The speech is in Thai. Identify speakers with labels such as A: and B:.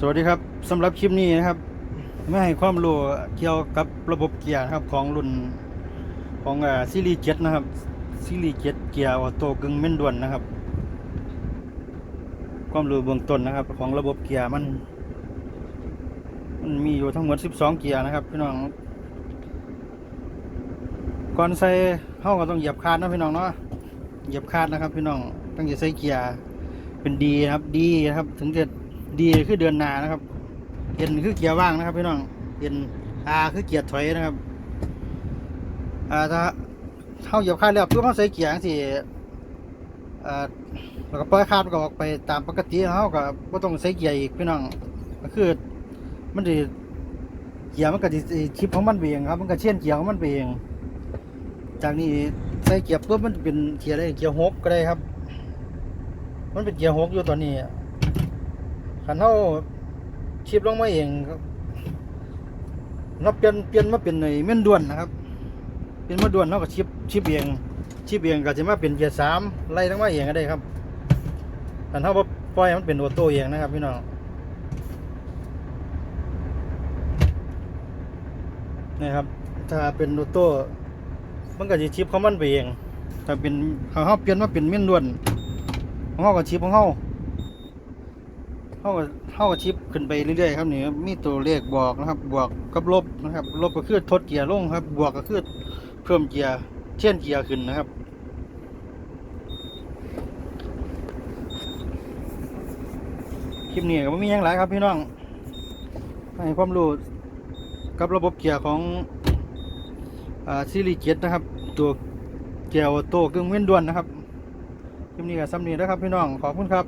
A: สวัสดีครับสำหรับคลิปนี้นะครับไม่ให้ความรู้เกี่ยวกับระบบเกียร์นะครับของรุ่นของอ่าซีรีส์เจ็ดนะครับซีรีส์เจ็ดเกียร์ออโต้กึ่งเม่นด่วนนะครับ ความรู้เบื้องต้นนะครับ ของระบบเกียร์มัน มันมีอยู่ทั้งหมด 12 เกียร์นะครับพี่น้องก่อนใส่เข้าก็ต้องเหยียบคาดนะพี่น้องเนาะเหยียบคาดนะครับ พี่น้องต้องอย่าใส่เกียร์เป็นดีนะครับ ดีนะครับ ถึงจะ ดีคือเดือนนานะครับเอ็นคือเกียร์ว่างนะครับพี่น้องเอ็นอาคือเกียร์ถอยนะครับอ่าถ้าเข้าเหยียบคาดแล้วปุ๊บเขาใส่เกียร์สิอ่าแล้วก็ปล่อยคาดก็ออกไปตามปกติเขาก็บ่ต้องใส่เกียร์อีกพี่น้องก็คือมันจะเกียร์มันก็จะชิปของมันเองครับ มันก็เชี่ยนเกียร์ของมันเองจากนี้ใส่เกียร์ปุ๊บมันเป็นเกียร์อะได้เกียร์หกก็ได้ครับ มันเป็นเกียร์หกอยู่ตอนนี้ ขันเท่าชิปลงมาเองครับเราเปลี่ยนเปลี่ยนมาเป็นในเม่นด่วนนะครับ เป็นมาด่วนเราก็ชิปชิปเองชิปเองก็จะมาเป็นเกียร์สามไล่ทั้งมาเองก็ได้ครับขันเท่าปล่อยมันเป็นออโต้เองนะครับพี่น้องนี่ครับ ถ้าเป็นออโต้มันก็จะชิปของมันไปเองถ้าเป็นของเขาเปลี่ยนมาเป็นเม่นด่วนของเขาก็ชิปของเขาาก็เขาก็ชิปขึ้นไปเรื่อยๆครับนี่มีตัวเลขบอกนะครับ บวกกับลบนะครับ ลบก็คือทดเกียร์ลงครับ บวกก็คือเพิ่มเกียร์เช่นเกียร์ขึ้นนะครับคลิปนี้ก็ไม่มีหยังหลายครับพี่น้องให้ความรู้กับระบบเกียร์ของซีรีส์เจ็ดนะครับ ตัวเกียวโตกึ่งเว้นด่วนนะครับคลิปนี้ก็สำเนียนะครับพี่น้องขอบคุณครับ